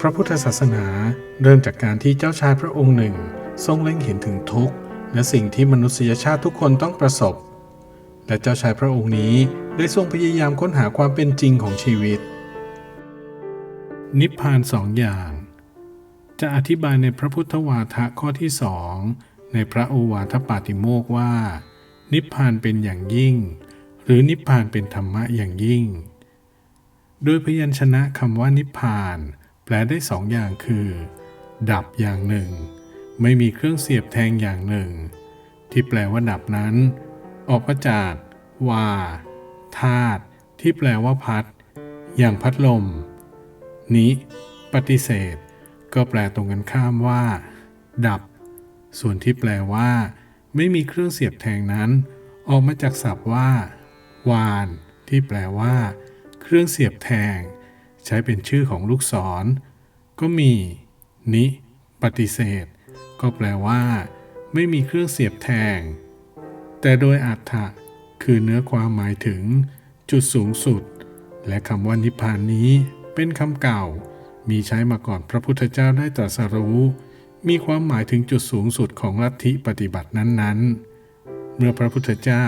พระพุทธศาสนาเริ่มจากการที่เจ้าชายพระองค์หนึ่ง ทรงเล็งเห็นถึงทุกข์ และสิ่งที่มนุษยชาติทุกคนต้องประสบ และเจ้าชายพระองค์นี้ได้ทรงพยายามค้นหาความเป็นจริงของชีวิต นิพพานสองอย่าง จะอธิบายในพระพุทธวาทะข้อที่สองในพระโอวาทปาติโมกขว่า นิพพานเป็นอย่างยิ่ง หรือนิพพานเป็นธรรมะอย่างยิ่ง โดยพยัญชนะคำว่านิพพาน แปลได้สองอย่างคือ ดับอย่างหนึ่ง ไม่มีเครื่องเสียบแทงอย่างหนึ่ง ที่แปลว่าดับนั้น ออกมาจากวาธาตุที่แปลว่าพัด อย่างพัดลมนิปฏิเสธ ก็แปลตรงกันข้ามว่า ดับ ส่วนที่แปลว่า ไม่มีเครื่องเสียบแทงนั้น ออกมาจากศัพท์ว่า วาน ที่แปลว่า เครื่องเสียบแทง ใช้เป็นชื่อของลูกศร ก็มี นิ ปฏิเสธ ก็แปลว่า ไม่มีเครื่องเสียบแทง แต่โดยอัตถะคือเนื้อความหมายถึง จุดสูงสุด และคำว่านิพพานนี้เป็นคำเก่า มีใช้มาก่อนพระพุทธเจ้าได้ตรัสรู้ มีความหมายถึงจุดสูงสุดของลัทธิปฏิบัตินั้นๆ เมื่อพระพุทธเจ้า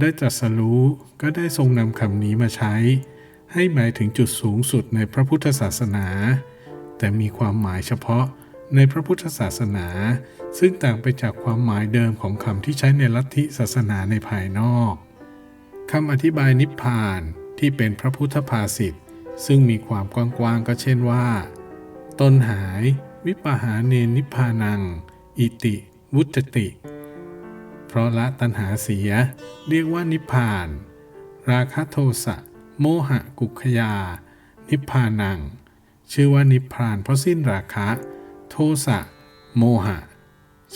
ได้ตรัสรู้ก็ได้ทรงนำคำนี้มาใช้ ให้หมายถึงจุดสูงสุดในพระพุทธศาสนา แต่มีความหมายเฉพาะในพระพุทธศาสนา ซึ่งต่างไปจากความหมายเดิมของคำที่ใช้ในลัทธิศาสนาในภายนอกคำอธิบายนิพพานที่เป็นพระพุทธภาษิตซึ่งมีความกว้างๆก็เช่นว่า ต้นหาย วิปหาเนนิพพานัง อิติ วุจติ เพราะละตัณหาเสีย เรียกว่านิพพาน ราคะโทสะ โมหะกุขยา นิพพานัง ชื่อว่านิพพานเพราะสิ้นราคะ โทสะ โมหะ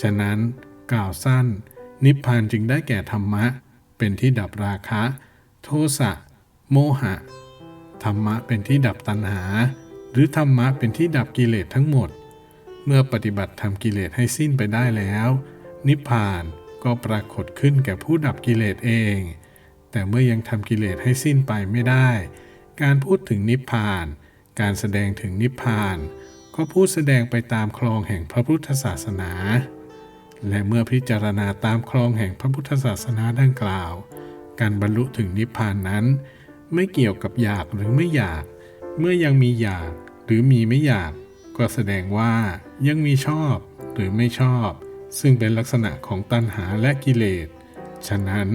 ฉะนั้นกล่าวสั้น นิพพานจึงได้แก่ธรรมะ เป็นที่ดับราคะ โทสะ โมหะ ธรรมะเป็นที่ดับตัณหา หรือธรรมะเป็นที่ดับกิเลสทั้งหมด เมื่อปฏิบัติทำกิเลสให้สิ้นไปได้แล้ว นิพพานก็ปรากฏขึ้นแก่ผู้ดับกิเลสเอง แต่เมื่อยังทำกิเลสให้สิ้นไปไม่ได้ การพูดถึงนิพพาน การแสดงถึงนิพพาน ก็พูดแสดงไปตามคลองแห่งพระพุทธศาสนา และเมื่อพิจารณาตามคลองแห่งพระพุทธศาสนาดังกล่าว การบรรลุถึงนิพพานนั้น ไม่เกี่ยวกับอยากหรือไม่อยาก เมื่อยังมีอยากหรือมีไม่อยาก ก็แสดงว่ายังมีชอบหรือไม่ชอบ ซึ่งเป็นลักษณะของตัณหาและกิเลส ฉะนั้น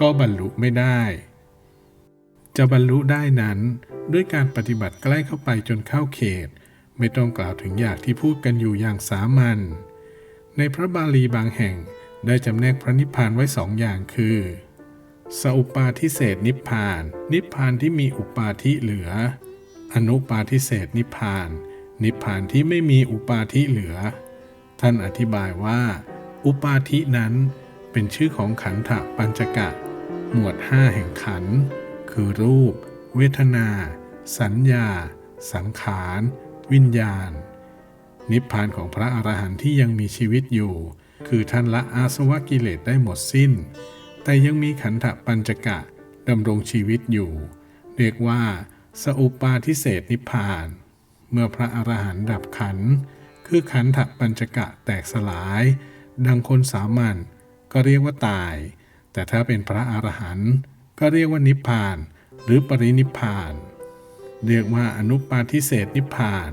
ก็บรรลุไม่ได้ จะบรรลุได้นั้นด้วยการปฏิบัติใกล้เข้าไปจนเข้าเขต ไม่ต้องกล่าวถึงอยากที่พูดกันอยู่อย่างสามัญในพระบาลีบางแห่งได้จำแนกพระนิพพานไว้สองอย่างคือสอุปาทิเศษนิพพาน นิพพานที่มีอุปาทิเหลือ อนุปาทิเศษนิพพาน นิพพานที่ไม่มีอุปาทิเหลือ ท่านอธิบายว่า อุปาทินั้นเป็นชื่อของขันธปัญจกะ หมวดห้าแห่งขัน คือรูป เวทนา สัญญา สังขาร วิญญาณ นิพพานของพระอรหันต์ที่ยังมีชีวิตอยู่ คือท่านละอาสวะกิเลสได้หมดสิ้น แต่ยังมีขันธปัญจกะดำรงชีวิตอยู่ เรียกว่า สอุปาทิเศษนิพพาน เมื่อพระอรหันต์ดับขัน คือขันธปัญจกะแตกสลาย ดังคนสามัญก็เรียกว่าตาย แต่ถ้าเป็นพระอรหันต์ก็เรียกว่านิพพาน หรือปรินิพพาน เรียกว่าอนุปาทิเศษนิพพาน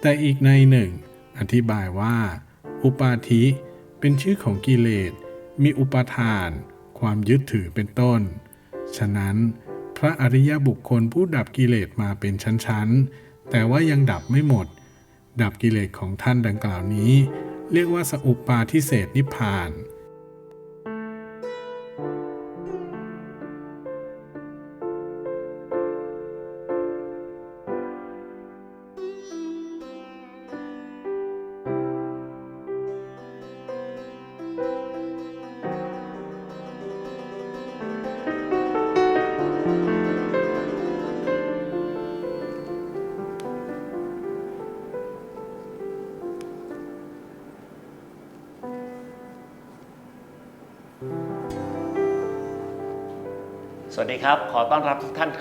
แต่อีกในหนึ่ง อธิบายว่า อุปาทิเป็นชื่อของกิเลส มีอุปาทาน ความยึดถือเป็นต้น ฉะนั้น พระอริยบุคคลผู้ดับกิเลสมาเป็นชั้นๆ แต่ว่ายังดับไม่หมด ดับกิเลสของท่านดังกล่าวนี้ เรียกว่าสอุปปาทิเศษนิพพาน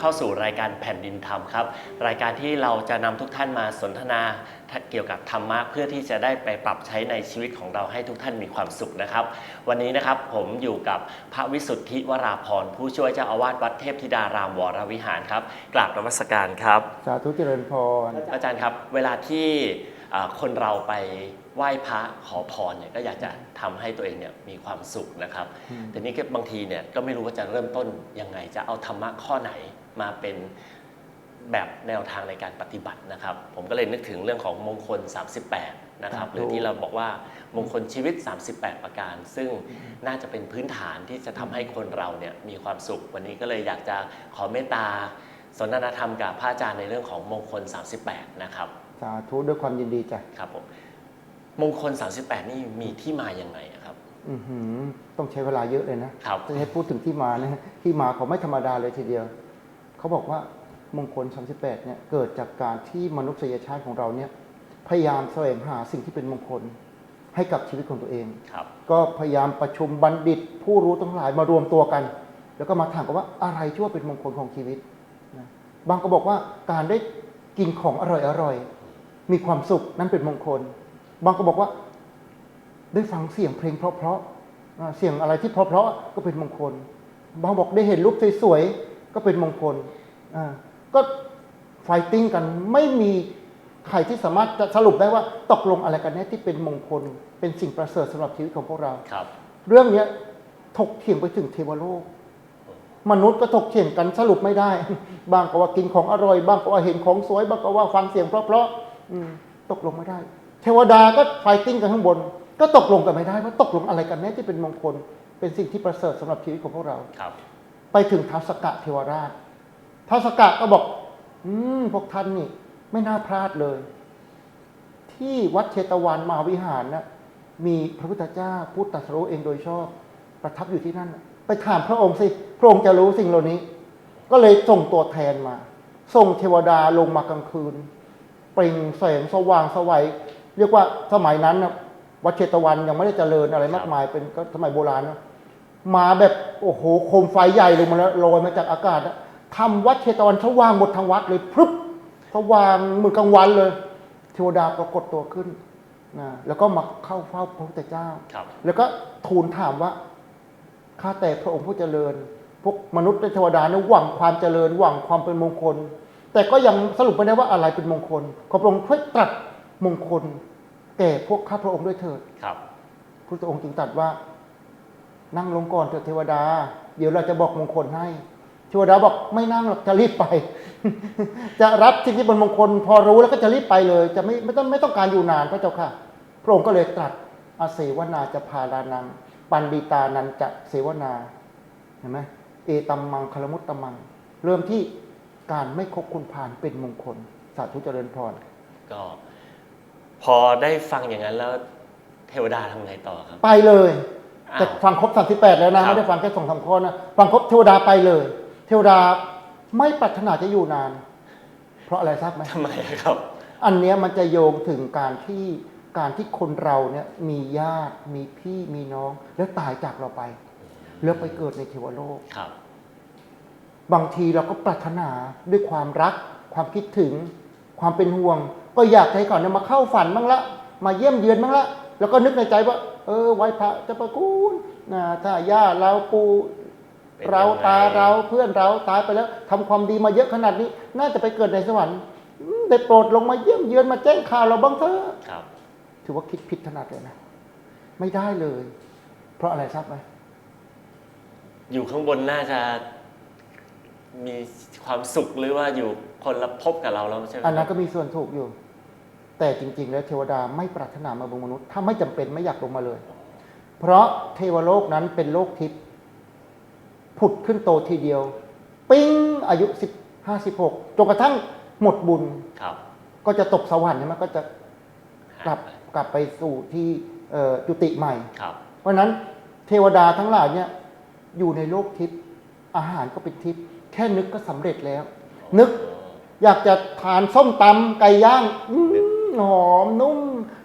เข้าสู่รายการแผ่นดินธรรมครับ รายการที่เราจะนำทุกท่านมาสนทนาเกี่ยวกับธรรมะเพื่อที่จะได้ไปปรับใช้ในชีวิตของเราให้ทุกท่านมีความสุขนะครับ วันนี้นะครับผมอยู่กับพระวิสุทธิวราพรผู้ช่วยเจ้าอาวาสวัดเทพธิดารามวรวิหารครับกราบนมัสการครับ สาธุเจริญพรอาจารย์ครับ เวลาที่อ่าคนเราไปไหว้พระขอพรเนี่ยก็อยากจะทำให้ตัวเองเนี่ยมีความสุขนะครับอืมแต่นี้ก็บางทีเนี่ยก็ไม่รู้ว่าจะเริ่มต้นยังไงจะเอาธรรมะข้อไหน มาเป็นแบบแนวทางในการปฏิบัตินะครับ ผมก็เลยนึกถึงเรื่องของมงคล 38 นะครับ หรือที่เราบอกว่ามงคลชีวิต 38 ประการ ซึ่งน่าจะเป็นพื้นฐานที่จะทำให้คนเราเนี่ยมีความสุข วันนี้ก็เลยอยากจะขอเมตตาสนทนาธรรมกับพระอาจารย์ในเรื่องของมงคล 38 นะครับ สาธุด้วยความยินดีจ้ะครับผมมงคล 38 นี่มีที่มาอย่างไงอะครับอื้อหือต้องใช้เวลาเยอะเลยนะครับจะให้พูดถึงที่มานะที่มาเขาไม่ธรรมดาเลยทีเดียว เขาบอกว่ามงคล 38 เนี่ยเกิดจากการที่มนุษยชาติของเราเนี่ยพยายามแสวงหาสิ่งที่เป็นมงคลให้กับชีวิตของตัวเองครับก็พยายามประชุมบัณฑิต ผู้รู้ทั้งหลายมารวมตัวกัน แล้วก็มาถามกันว่าอะไรชั่วาเป็นมงคลของชีวิตนะบางก็บอกว่าการได้กินของอร่อยอร่อยๆมีความสุขนั่นเป็นมงคล บางก็บอกว่า ได้ฟังเสียงเพลงเพราะๆอ่าเสียงอะไรที่เพราะๆก็เป็นมงคล บางบอกได้เห็นรูปสวยๆ ก็เป็นมงคลอ่าก็ไฟติ้งกันไม่มีใครที่สามารถจะสรุปได้ว่าตกลงอะไรกันแน่ที่เป็นมงคล เป็นสิ่งประเสริฐสำหรับชีวิตของพวกเรา ครับ เรื่องเนี้ยถกเถียงไปถึงเทวโลก มนุษย์ก็ถกเถียงกันสรุปไม่ได้ บางก็ว่ากินของอร่อย บางก็ว่าเห็นของสวย บางก็ว่าฟังเสียงเพราะๆอืมตกลงไม่ได้ เทวดาก็ไฟติ้งกันข้างบน ก็ตกลงกันไม่ได้ว่าตกลงอะไรกันแน่ที่เป็นมงคล เป็นสิ่งที่ประเสริฐสำหรับชีวิตของพวกเราครับ ไปถึงท้าวสกะเทวราชท้าวสกะก็บอก อืมพวกท่านนี่ ไม่น่าพลาดเลย ที่วัดเชตวันมหาวิหารนะมีพระพุทธเจ้าพูดตรัสรู้เองโดยชอบ ประทับอยู่ที่นั่น ไปถามพระองค์สิ พระองค์จะรู้สิ่งเหล่านี้ ก็เลยส่งตัวแทนมา ส่งเทวดาลงมากลางคืน เปล่งแสงสว่างสวัย เรียกว่าสมัยนั้นนะวัดเชตวันยังไม่ได้เจริญอะไรมากมายเป็นก็สมัยโบราณนะ มาแบบโอ้โหโคมไฟใหญ่ลงมาแล้วลอยมาจากอากาศนะทำวัดเชตวันสว่างหมดทั้งวัดเลยพรึบสว่างเหมือนกลางวันเลย เทวดาปรากฏตัวขึ้นนะแล้วก็มาเข้าเฝ้าพระพุทธเจ้าครับแล้วก็ทูลถามว่าข้าแต่พระองค์ผู้เจริญ พวกมนุษย์และเทวดาเนี่ยหวังความเจริญ หวังความเป็นมงคล แต่ก็ยังสรุปไม่ได้ว่าอะไรเป็นมงคล ขอพระองค์ช่วยตรัสมงคล แก่พวกข้าพระองค์ด้วยเถิดครับพระองค์จึงตรัสว่า นั่งลงก่อนเถิดเทวดา เดี๋ยวเราจะบอกมงคลให้เทวดาบอกไม่นั่งหรอกจะรีบไป จะรับสิ่งที่เป็นมงคล พอรู้แล้วก็จะรีบไปเลย จะไม่ไม่ต้องไม่ต้องการอยู่นานพระเจ้าค่ะ พระองค์ก็เลยตรัสอาเสวนาจะพาลานัง ปันดิตานันจะเสวนาเห็นไหมเอตัมมังคลมุตตมัง เริ่มที่การไม่คบคุณพานเป็นมงคล สาธุเจริญพรก็พอได้ฟังอย่างนั้นแล้วเทวดาทำไงต่อครับ ไปเลยอ้าว แต่ฟังครบ38แล้วนะครับ ไม่ได้ฟังแค่สองสามข้อนะฟังครบเทวดาไปเลย เทวดาไม่ปรารถนาจะอยู่นาน เพราะอะไรทราบไหมทำไมอะครับ อันเนี้ยมันจะโยงถึงการที่การที่คนเราเนี่ยมีญาติมีพี่มีน้อง แล้วตายจากเราไป แล้วไปเกิดในเทวโลก ครับ บางทีเราก็ปรารถนาด้วยความรัก ความคิดถึง ความเป็นห่วง ก็อยากให้ก่อนเนี่ยมาเข้าฝันบ้างละ มาเยี่ยมเยือนบ้างละ แล้วก็นึกในใจว่า เออไว้พระเจะประคุณนะถ้าย่าเราปูเป็นเรายังไงตาเราเพื่อนเราตายไปแล้วทำความดีมาเยอะขนาดนี้ น่าจะไปเกิดในสวรรค์อืมแต่โปรดลงมาเยี่ยมเยือนมาแจ้งข่าวเราบ้างเถอะครับถือว่าคิดผิดถนัดเลยนะไม่ได้เลย เพราะอะไรทราบไหมอยู่ข้างบนน่าจะมีความสุขหรือว่าอยู่คนละภพกับเราแล้วใช่ไหมอันนั้นคก็รับมีส่วนถูกอยู่ แต่จริง ๆ แล้วเทวดาไม่ปรารถนามาบนมนุษย์ ถ้าไม่จำเป็นไม่อยากลงมาเลย เพราะเทวโลกนั้นเป็นโลกทิพย์ผุดขึ้นโตทีเดียว ปิ้งอายุสิบห้าสิบหกจนกระทั่งหมดบุญครับก็จะตกสวรรค์ใช่ไหมก็จะกลับกลับไปสู่ที่เอ่อจุติใหม่ครับเพราะฉะนั้นเทวดาทั้งหลายเนี่ยอยู่ในโลกทิพย์อาหารก็เป็นทิพย์แค่นึกก็สำเร็จแล้ว นึกอยากจะทานส้มตำไก่ย่างอื้อ หอมนุ่ม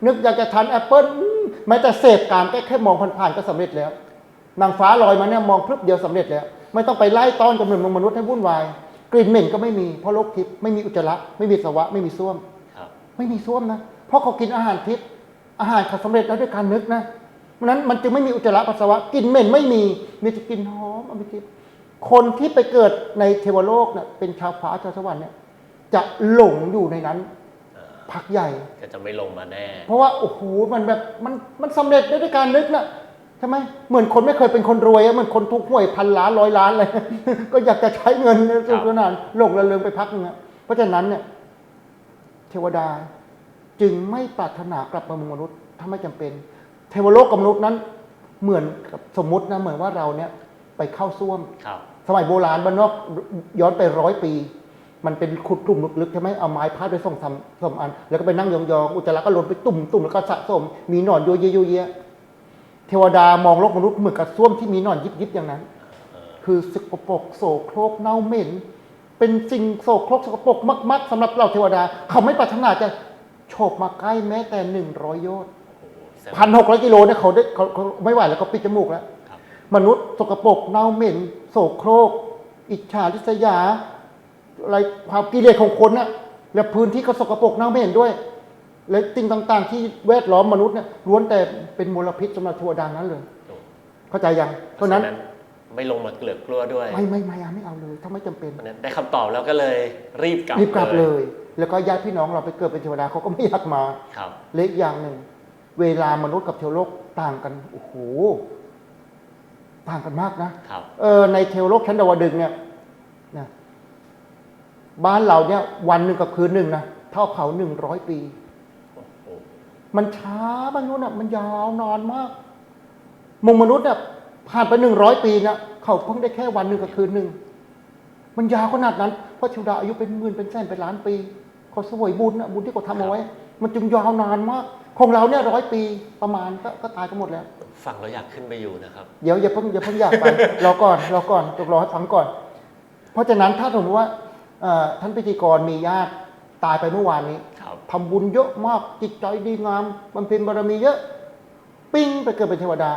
นึกอยากจะทานแอปเปิ้ลอื้อแม้แต่เสพการแค่แค่มองผ่านๆก็สำเร็จแล้วนางฟ้าลอยมาเนี่ยมองพรึบเดียวสำเร็จแล้ว ไม่ต้องไปไล่ต้อนกับหนึ่งมนุษย์ให้วุ่นวาย กลิ่นเหม็นก็ไม่มีเพราะโลกทิพย์ไม่มีอุจจาระไม่มีสวะไม่มีส้วมครับไม่มีส้วมนะเพราะเขากินอาหารทิพย์อาหารเขาสำเร็จแล้วด้วยการนึกนะเพราะฉะนั้นมันจึงไม่มีอุจจาระปัสสาวะกลินเหม็นไม่มีมีแต่กลินหอมอมิทิพย์คนที่ไปเกิดในเทวโลกเนี่ยเป็นชาวฟ้าชาวสวรรค์เนี่ยจะหลงอยู่ในนั้นเอ่อ พักใหญ่ ก็จะไม่ลงมาแน่ เพราะว่าโอ้โหมันแบบมันมันสำเร็จด้วยการนึกนะใช่ไหมเหมือนคนไม่เคยเป็นคนรวยอะเหมือนคนถูกหวยพันล้านร้อยล้านเลย ก็อยากจะใช้เงินในสุขสนานหลงระเริงไปพักหนึงอะเพราะฉะนั้นเนี่ยเทวดาจึงไม่ปรารถนากลับมาเมืองมนุษย์ถ้าไม่จำเป็น เทวโลกกับมนุษย์นั้น เหมือนกับสมมุตินะเหมือนว่าเราเนี่ยไปเข้าซ่วมครับสมัยโบราณบ้านนอกย้อนไปร้อยปี มันเป็นขุดกลุ่มลึกๆใช่ไหมเอาไม้พาดไปส่งสามสามอัน แล้วก็ไปนั่งยองๆอุจจาระก็หล่นไปตุ่มตุ่มแล้วก็สะสม มีหนอนโยเยโยเยะเทวดามองโลกมนุษย์เหมือนกับซ่วมที่มีหนอนยิบยิบๆอย่างนั้น คือสกปรกโสโครกเน่าเหม็น เป็นสิ่งโสโครกสกปรกมากๆสำหรับเราเทวดา เขาไม่ปรารถนาจะโฉบมาใกล้แม้แต่หนึ่งร้อยโยชน์โอ้โหแสดงพันหกร้อยกิโลเนี่ยเขาได้เขาเขาไม่ไหวแล้วเขาปิดจมูกแล้วครับมนุษย์สกปรกเน่าเหม็น โสโครก อิจฉาริษยา อะไรความกิเลสของคนน่ะและพื้นที่ก็สกปรกเน่าเหม็นด้วย และสิ่งต่าง ๆ ที่แวดล้อมมนุษย์เนี่ยล้วนแต่เป็นมลพิษสำหรับเทวดานั้นเลยโอ้เข้าใจยังเพราะฉะนั้นไม่ลงมาเกลือกกลัวด้วย ไม่ไม่ไม่เอาไม่เอาเลยถ้าไม่จำเป็นเพราะฉะนั้นได้คำตอบแล้วก็เลยรีบกลับรีบกลับเลย แล้วก็ญาติพี่น้องเราไปเกิดเป็นเทวดาเขาก็ไม่อยากมาครับเล็กอย่างหนึ่งเวลามนุษย์กับเทวโลกต่างกันโอ้โหต่างกันมากนะครับเออในเทวโลกชั้นดาวดึงส์เนี่ยนะ บ้านเราเนี่ยวันหนึ่งกับคืนหนึ่งนะเท่าเขาหนึ่งร้อยปีโอ้โหมันช้ามนุษย์น่ะมันยาวนานมากมงมนุษย์เนี่ยผ่านไปหนึ่งร้อยปีนะเขาเพิ่งได้แค่วันหนึ่งกับคืนหนึ่งมันยาวขนาดนั้น เพราะเทวดาอายุเป็นหมื่นเป็นแสนเป็นล้านปีเขาสวยบุญนะบุญที่เขาทำเอาไว้ มันจึงยาวนานมากของเราเนี่ยร้อยปีประมาณก็ก็ตายกันหมดแล้วฟังแล้วอยากขึ้นไปอยู่นะครับ เดี๋ยวอย่าเพิ่งอย่าเพิ่งอยากไปรอก่อนรอก่อนต้องรอให้ฟังก่อน เพราะฉะนั้นถ้าสมมติว่าเอ่อ ท่านพิธีกรมีญาติตายไปเมื่อวานนี้ครับทำบุญเยอะมากจิตใจดีงามบำเพ็ญบารมีเยอะ ปิ้งไปเกิดเป็นเทวดา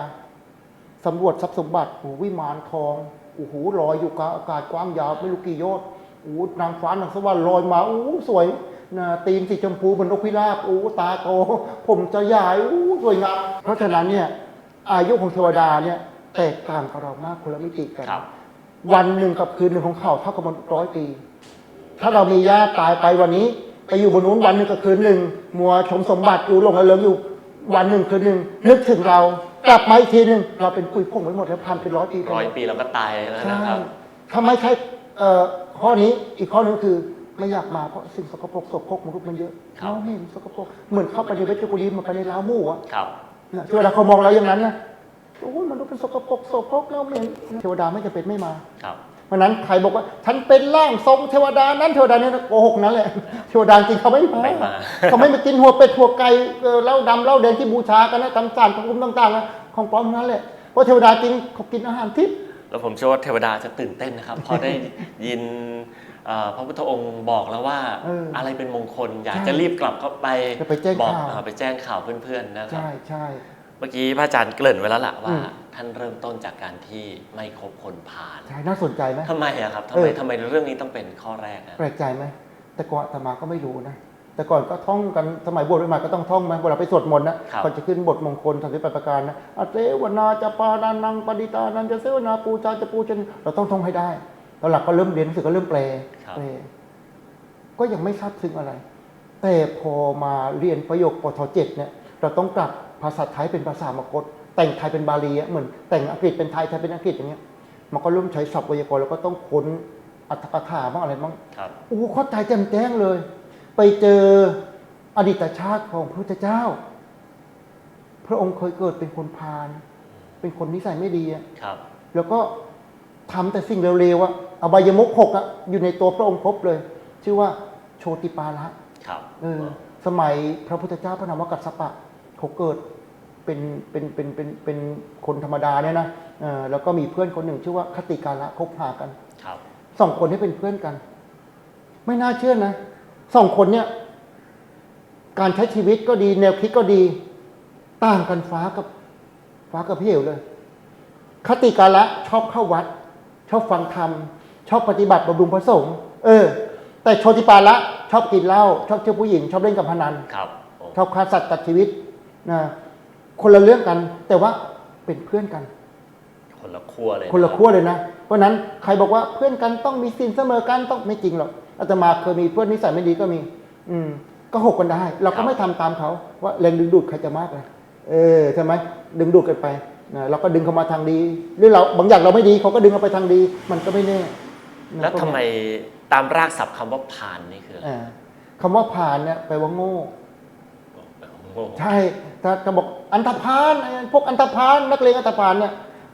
สำรวจทรัพย์สมบัติโอ้โหวิมานทองโอ้โหลอยอยู่กลางอากาศกว้างยาวไม่รู้กี่โยชน์โอ้โหนางฟ้านางสวรรค์ลอยมาโอ้โหสวยนะตีนสีชมพูเหมือนนกพิราบโอ้โหตาโตผมจะใหญ่โอ้โหสวยงามเพราะฉะนั้นเนี่ยอายุของเทวดาเนี่ยแตกต่างกับเรามากคนละมิติกันครับ วันหนึ่งกับคืนหนึ่งของเขาเท่ากับมันร้อยปี ถ้าเรามีญาติตายไปวันนี้ ไปอยู่บนนู้นวันหนึ่งกับคืนหนึ่งมัวชมสมบัติอยู่หลงระเริงอยู่วันหนึ่งคืนหนึ่งนึกถึงเรากลับมาอีกทีหนึ่งเราเป็นปุยผงไปหมดแล้วพันเป็นร้อยปีไปร้อยแล้วปีเราก็ตายแล้วใช่นะครับ ถ้าไม่ใช่เอ่อข้อนี้อีกข้อหนึงคือไม่อยากมาเพราะสิ่งสกปรกโสโครกมนุษย์มันเยอะครับ เราเห็นสกปรกเหมือนเข้าไปในเวทีกุลีเหมันไปในล้าวหมู่อะ ครับ นะเวลาเขามองเราอย่างนั้นนะ โอ้ยมันดูเป็นสกปรกโสโครกแล้วเหม็นเทวดาไม่จะเป็นไม่มาครับเพราะฉะนั้นใครบอกว่า ฉันเป็นร่างทรงเทวดานั้นเทวดาเนี่ยโกหกนั่นแหละเทวดาจริงเขาไม่มาไม่มาเขาไม่มากินหัวเป็ดหัวไก่เอ่อเหล้าดำเหล้าแดงที่บูชากันนะตำสารของกุมต่างๆนะของปลอมทั้งนั้นแหละเพราะเทวดาจริงเขากินอาหารทิพย์แล้วผมเชื่อว่าเทวดาจะตื่นเต้นนะครับพอได้ยินเอ่อพระพุทธองค์บอกแล้วว่าเออออะไรเป็นมงคล อยากใช่จะรีบกลับเข้าไปจะไปแจ้งบอกข่าวอ่าไปแจ้งข่าวเพื่อนๆนะครับใช่ใช่ เมื่อกี้พระอาจารย์เกริ่นไว้แล้วล่ะว่า อืม ท่านเริ่มต้นจากการที่ไม่คบคนผ่านใช่น่าสนใจไหม ทำไมอะครับทำเอไมอทำไมเรื่องนี้ต้องเป็นข้อแรกอะ แปลกใจไหมแต่ก่อนอาตมาก็ไม่รู้นะแต่ก่อนก็ท่องกันสมัยบวชใหม่ๆก็ต้องท่องไหมเวลาไปสวดมนต์นะครับ ก่อนจะขึ้นบทมงคลสามสิบแปดประการนะอาเสวนาจะปานานังปดิตานันจะเสวนาปูชาจะปูชนเราต้องท่องให้ได้ตอนหลังก็เริ่มเรียนหนังสือก็เริ่มแปลครับ แปลก็ยังไม่ทราบซึ้งอะไร แต่พอมาเรียนประโยคปทเจ็ดเนี่ย เราต้องกลับ ภาษาไทยเป็นภาษามกฏแต่งไทยเป็นบาลีอะเหมือนแต่งอังกฤษเป็นไทยไทยเป็นอังกฤษอย่างเงี้ยมันก็เริ่มใช้ศัพท์ไวยากรณ์แล้วก็ต้องค้นอัตถกถาบ้างอะไรบ้างครับโอ้เข้าใจแจ่มแจ้งเลย ไปเจออดีตชาติของพระพุทธเจ้า พระองค์เคยเกิดเป็นคนพาลเป็นคนนิสัยไม่ดีอะครับแล้วก็ทำแต่สิ่งเร็วๆอะอบายมุกหกอะอยู่ในตัวพระองค์ครบเลย ชื่อว่าโชติปาละครับเออสมัยพระพุทธเจ้าพระนามวกัสสปะ เขาเกิดเป็นเป็นเป็นเป็นเป็นคนธรรมดาเนี่ยนะเออแล้วก็มีเพื่อนคนหนึ่งชื่อว่าคติกาละคบหากันครับ สองคนนี้เป็นเพื่อนกัน ไม่น่าเชื่อนะสองคนเนี่ย การใช้ชีวิตก็ดี แนวคิดก็ดีต่างกันฟ้ากับฟ้ากับเหวเลย คติกาละชอบเข้าวัด ชอบฟังธรรม ชอบปฏิบัติบำรุงพระสงฆ์เออ แต่โชติปาละชอบกินเหล้าชอบเที่ยวผู้หญิง ชอบเล่นกับพนันครับผมชอบฆ่าสัตว์ตัดชีวิต นะคนละเรื่องกัน แต่ว่าเป็นเพื่อนกัน คนละขั้วเลยคนละรับขั้วเลยนะ เพราะฉะนั้นใครบอกว่าเพื่อนกันต้องมีสินเสมอกันต้องไม่จริงหรอกอาตมาเคยมีเพื่อนนิสัยไม่ดีก็มี อืม ก็หกกันได้ เราก็ไม่ทำตามเขาว่าแรงดึงดูดใครจะมากเลยเออใช่ไหมดึงดูดกันไปนะเราก็ดึงเขามาทางดี หรือเราบางอย่างเราไม่ดีเขาก็ดึงเราไปทางดี มันก็ไม่แน่นะแล้วทำไมตามรากศัพท์คำว่าผ่านนี่คืออะไรอ่าคำว่าผ่านเนี่ยแปลว่าโง่โอ้ ใช่ถ้าจะบอกอันธพาลไอ้พวกอันธพาลนักเลงอันธพาลเนี่ย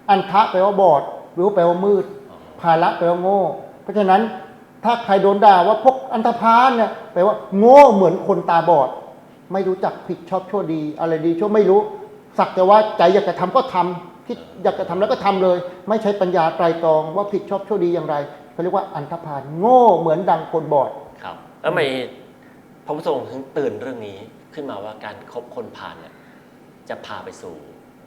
อันทะแปลว่าบอดหรือแปลว่ามืดภาละแปลว่าโง่ เพราะฉะนั้นถ้าใครโดนด่าว่าพวกอันธพาลเนี่ยแปลว่าโง่เหมือนคนตาบอด ไม่รู้จักผิดชอบชั่วดี อะไรดีชั่วไม่รู้ สักแต่ว่าใจอยากจะทำก็ทำคิดอยากจะทำแล้วก็ทำเลย ไม่ใช้ปัญญาไตรตรองว่าผิดชอบชั่วดีอย่างไรเขาเรียกว่าอันธพาลโง่เหมือนดังคนบอดครับแล้วทำไมพระพุทธองค์ถึงตื่นเรื่องนี้ ขึ้นมาว่าการคบคนผ่านเนี่ยจะพาไปสู่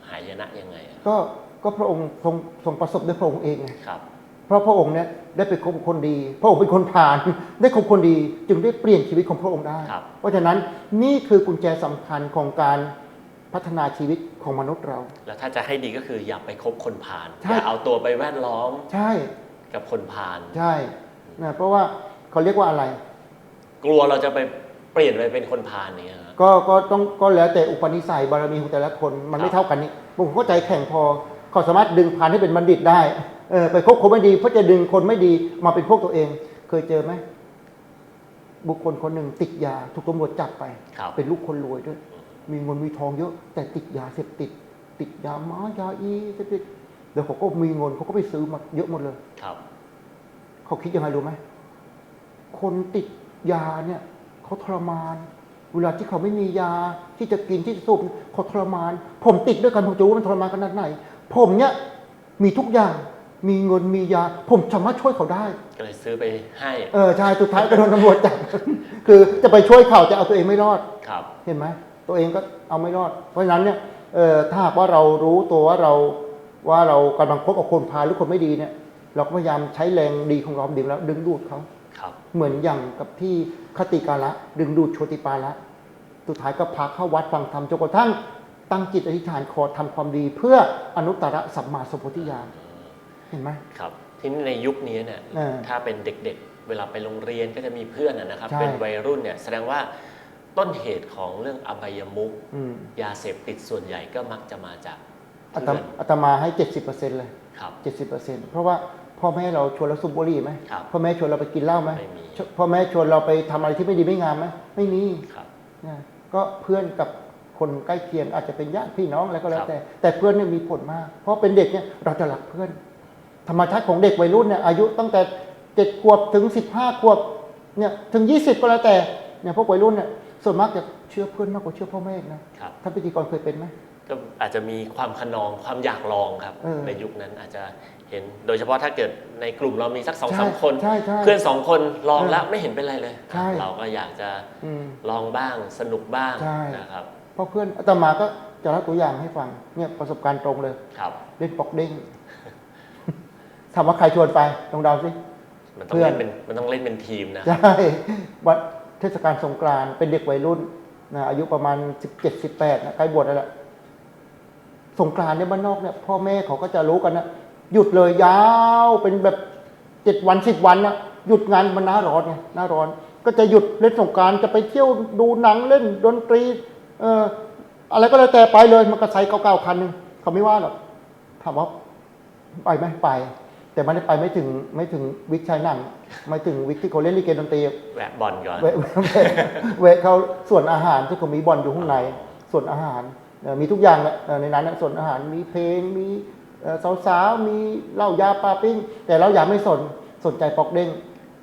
หายนะยังไงอะก็ก็พระองค์ทรงทรงประสบด้วยพระองค์เองไงครับ เพราะพระองค์เนี่ยได้ไปคบกับคนดี พระองค์เป็นคนผ่าน ได้คบคนดีจึงได้เปลี่ยนชีวิตของพระองค์ได้ ครับ เพราะฉะนั้นนี่คือกุญแจสำคัญของการพัฒนาชีวิตของมนุษย์เรา แล้วถ้าจะให้ดีก็คืออย่าไปคบคนผ่านใช่ อย่าเอาตัวไปแวดล้อมใช่กับคนผ่าน ใช่นะเพราะว่าเขาเรียกว่าอะไร กลัวเราจะไปเปลี่ยนไปเป็นคนผ่านอย่างเงี้ยครับ ก็ก็ต้องก็แล้วแต่อุปนิสัยบารมีของแต่ละคนมันครัไม่บเท่ากันนี่ผมเข้าใจแข่งพอเขาสามารถดึงพานให้เป็นบัณฑิตได้เออไปคบคนไม่ดีเพื่อจะดึงคนไม่ดีมาเป็นพวกตัวเอง เคยเจอไหมบุคคลคนหนึ่งติดยาถูกตำรวจจับไปครับเป็นลูกคนรวยด้วย มีเงินมีทองเยอะ แต่ติดยาเสพติด ติดยาม้ายาอีเสพติดเดี๋ยวเขาก็มีเงินเขาก็ไปซื้อมาเยอะหมดเลยครับ เขาคิดยังไงรู้ไหมคนติดยาเนี่ยเขาทรมาน เวลาที่เขาไม่มียาที่จะกินที่จะสูบเขาทรมาน ผมติดด้วยกันผมจะรู้ว่ามันทรมานขนาดไหน ผมเนี่ยมีทุกอย่างมีเงินมียา ผมสามารถช่วยเขาได้ ก็เลยซื้อไปให้เออใช่สุดท้ายก็โดนตำรวจจับคือจะไปช่วยเขาจะเอาตัวเองไม่รอดครับ เห็นไหมตัวเองก็เอาไม่รอด เพราะฉะนั้นเนี่ยเอ่อถ้าหากว่าเรารู้ตัวว่าเราว่าเรากำลังคบกับคนพาลหรือคนไม่ดีเนี่ย เราก็พยายามใช้แรงดีของเราดึงแล้วดึงดูดเขา ครับเหมือนอย่างกับที่คติกาละดึงดูดโชติปาละสุดท้ายก็พาเข้าวัดฟังธรรมจนกระทั่งตั้งจิตอธิษฐานขอทำความดีเพื่ออนุตตรสัมมาสัมโพธิญาณเห็นไหมครับทีนี้ในยุคนี้เนี่ยเออถ้าเป็นเด็กๆ เวลาไปโรงเรียนก็จะมีเพื่อนอะนะครับใช่เป็นวัยรุ่นเนี่ยแสดงว่าต้นเหตุของเรื่องอบายมุขอืมยาเสพติดส่วนใหญ่ก็มักจะมาจากอาตเพื่อนอาตมาให้เจ็ดสิบเปอร์เซ็นต์เลยครับเจ็ดสิบเปอร์เซ็นต์เพราะว่า พ่อแม่เราชวนเราสูบบุหรี่ไหมครับพ่อแม่ชวนเราไปกินเหล้าไหมไม่มี ชพ่อแม่ชวนเราไปทำอะไรที่ไม่ดีไม่งามไหมไม่มีครับ นะก็เพื่อนกับคนใกล้เคียงอาจจะเป็นญาติพี่น้องอะไรก็แล้ควรับ แต่ แต่เพื่อนเนี่ยมีผลมาก เพราะเป็นเด็กเนี่ยเราจะรักเพื่อน ธรรมชาติของเด็กวัยรุ่นเนี่ยอายุตั้งแต่เจ็ดขวบถึงสิบห้าขวบเนี่ยถึงยี่สิบก็แล้วแต่เนี่ยพวกวัยรุ่นเนี่ยส่วนมากจะเชื่อเพื่อนมากกว่าเชื่อพ่อแม่อีกนะครับ ท่านพิธีกรเคยเป็นไหม ก็อาจจะมีความขนองความอยากลองครับ เออ ในยุคนั้นอาจจะ เห็นโดยเฉพาะถ้าเกิดในกลุ่มเรามีสักสองใช่สามคน ใช่ใช่เพื่อนสองคนลองเออแล้วไม่เห็นเป็นไรเลย ใช่เราก็อยากจะอืมลองบ้างสนุกบ้างใช่ นะครับเพราะเพื่อนอาตมาก็จะเล่าตัวอย่างให้ฟังเนี่ยประสบการณ์ตรงเลยครับ เล่นปอกเด้งถามว่าใครชวนไปลองเดาสิ มันต้องเพื่อน เล่นเป็นมันต้องเล่นเป็นทีมนะ ใช่วันเทศกาลสงกรานต์เป็นเด็กวัยรุ่นนะอายุประมาณสิบเจ็ดสิบแปดนะใกล้บวชแล้วแหละสงกรานต์เนี่ยบ้านนอกเนี่ยพ่อแม่เขาก็จะรู้กันนะ หยุดเลยยาวเป็นแบบเจ็ดวันสิบวันนะหยุดงานมันหน้าร้อนไงหน้าร้อน ก็จะหยุดเล่นสงกรารจะไปเที่ยวดูหนังเล่นดนตรีเอ่ออะไรก็แล้วแต่ไปเลยมันก็ใช้เก่าๆคันหนึ่งเขาไม่ว่าหรอกถามว่าไปไหมไป แต่ไม่ได้ไปไม่ถึงไม่ถึงวิกชายหนังไม่ถึงวิกที่เขาเล่นลิเกดนตรีแวะบอลก่อนเวะเวะเวะเวะเขาส่วนอาหารที่เขามีบอลอยู่ข้างในส่วนอาหารเอ่อมีทุกอย่างแหละเอ่อในนั้นน่ะส่วนอาหารมีเพลงมีเอ่อ สาวๆมีเหล้ายาปาปิ้ง แต่เราอยากไม่สนสนใจปอกเด้ง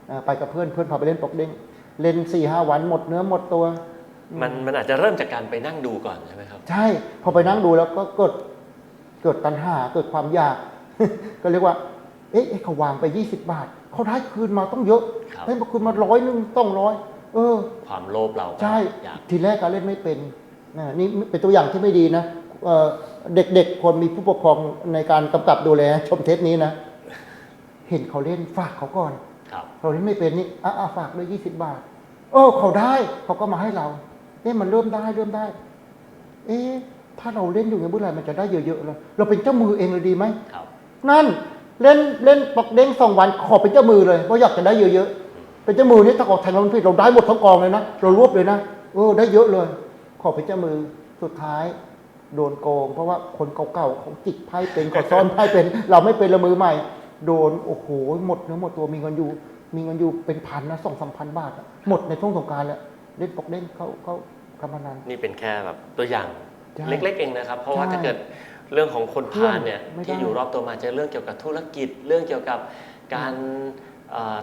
เอ่อไปกับเพื่อนเพื่อนพาไปเล่นปอกเด้งเล่นสี่ห้าวันหมดเนื้อหมดตัว มันมันอาจจะเริ่มจากการไปนั่งดูก่อนใช่ไหมครับ ใช่พอไปนั่งดูแล้วก็เกิดเกิดตัณหาเกิดความอยาก ก็เรียกว่า เอ๊ะเอ๊ะเขาวางไป 20 บาทเขาได้คืนมาต้องเยอะครับได้มาคืนมาร้อยหนึ่งต้องร้อยเออ ความโลภเราก็ใช่อยากทีแรกก็เล่นไม่เป็นนะนี่เป็นตัวอย่างที่ไม่ดีนะ เอ่อเด็กๆควรมีผู้ปกครองในการกำกับดูแลชมเทปนี้นะ เห็นเขาเล่นฝากเขาก่อนครับเราเล่นไม่เป็นนี่อะอะฝากด้วยยี่สิบบาทเออเขาได้เขาก็มาให้เราเอ๊ะมันเริ่มได้เริ่มได้ เอ๊ะถ้าเราเล่นอยู่อย่างเมื่อไหร่มันจะได้เยอะๆเลยเราเป็นเจ้ามือเองเลยดีไหมครับนั่นเล่นเล่นปอกเด้งสองวันขอเป็นเจ้ามือเลยเพราะอยากจะได้เยอะๆเป็นเจ้ามือนี่ถ้าออกแทงเราผิดเราได้หมดทั้งกองเลยนะเรารวบเลยนะเออได้เยอะเลย ขอเป็นเจ้ามือสุดท้าย โดนโกง เพราะว่าคนเก่าๆเขาจิกไพ่เป็นเขาซ่อนไพ่เป็น เราไม่เป็นละมือใหม่ โดนโอ้โหหมดเนื้อหมดตัวมีเงินอยู่ มีเงินอยู่เป็นพันนะสองสามพันบาทอะหมดในช่วงสงกรารแล้วเล่นปอกเด้งเขาเขากำนัน นี่เป็นแค่แบบตัวอย่างใช่เล็กๆเองนะครับ เพราะว่าใช่ถ้าเกิดเรื่องของคนพาลเนี่ยไม่ได้ ที่อยู่รอบตัวมาจะเรื่องเกี่ยวกับธุรกิจ เรื่องเกี่ยวกับการเอ่อ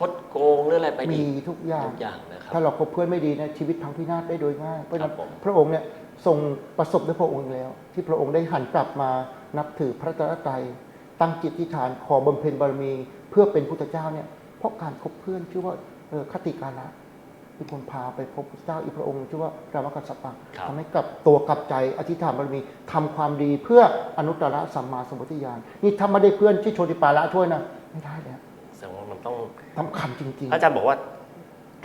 คดโกงหรืออะไรไปมีอีกทุกอย่าง ทุกอย่างนะครับ ถ้าเราคบเพื่อนไม่ดีนะชีวิตพังพินาศได้โดยง่ายเพราะฉะครันั้บนผม พระองค์เนี่ย ทรงประสบด้วยพระองค์แล้ว ที่พระองค์ได้หันกลับมานับถือพระตรัตรัยตั้งจิตที่ฐานขอบำเพ็ญบารมีเพื่อเป็นพุทธเจ้าเนี่ยเพราะการคบเพื่อนชื่อว่าเอ่อคติการละที่คนพาไปพบพระเจ้าอีกพระองค์ชื่อว่ารามกัสสปะครับทำให้กลับตัวกลับใจอธิษฐานบารมีทำความดีเพื่ออนุตตรสัมมาสัมพุทธญาณนี่ถ้าไม่ได้เพื่อนที่โชติปาละช่วยนะไม่ได้แล้วแสดงว่ามันต้องสำคัญจริงอาจารย์บอกว่า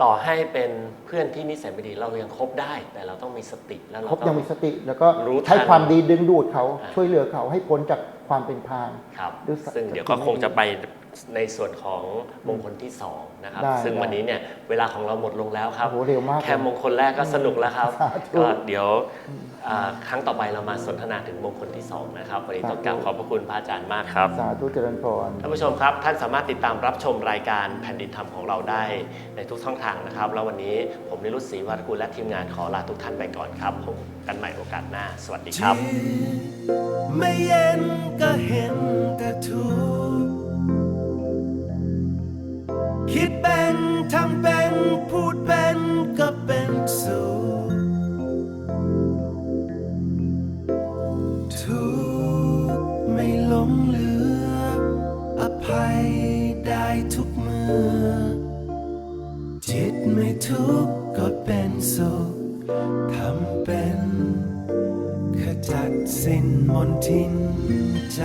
ต่อให้เป็นเพื่อนที่นิสัยไม่ดีเรายังคบได้ แต่เราต้องมีสติแล้วๆเราครบต้ยัองงมีสติแล้วก็รู้ทันใช้ความดีดึงดูดเขาอ่า ช่วยเหลือเขาให้พ้นจากความเป็นพาลครับ ด้วยสัตว์ซึ่งเดี๋ยวก็คงจะไป ในส่วนของมงคลที่2นะครับ ได้ซึ่งได้วันนี้เนี่ยเวลาของเราหมดลงแล้วครับ โอ้โหเร็วมากแค่มงคลแรกก็สนุกแล้วครับ สาธุก็เดี๋ยวอ่าครั้งต่อไปเรามาสนทนาถึงมงคลที่ 2 นะครับ วันนี้ต้องกราบขอบพระคุณพระอาจารย์มากครับ สาธุเจริญพร ท่านผู้ชมครับ ท่านสามารถติดตามรับชมรายการแผ่นดินธรรมของเราได้ในทุกช่องทางนะครับ แล้ววันนี้ผมนิรุตศรีวัฒกุลและทีมงานขอลาทุกท่านไปก่อนครับพบกันใหม่โอกาสหน้า สวัสดีครับ ไม่เย็นก็เห็นแต่ทุกข์ คิดเป็นทำเป็น พูดเป็นก็เป็นสุขทุกไม่หลงเหลือ อภัยได้ทุกเมื่อ จิตไม่ทุกข์ก็เป็นสุขทำเป็นขจัดสิ้นมนทินใจ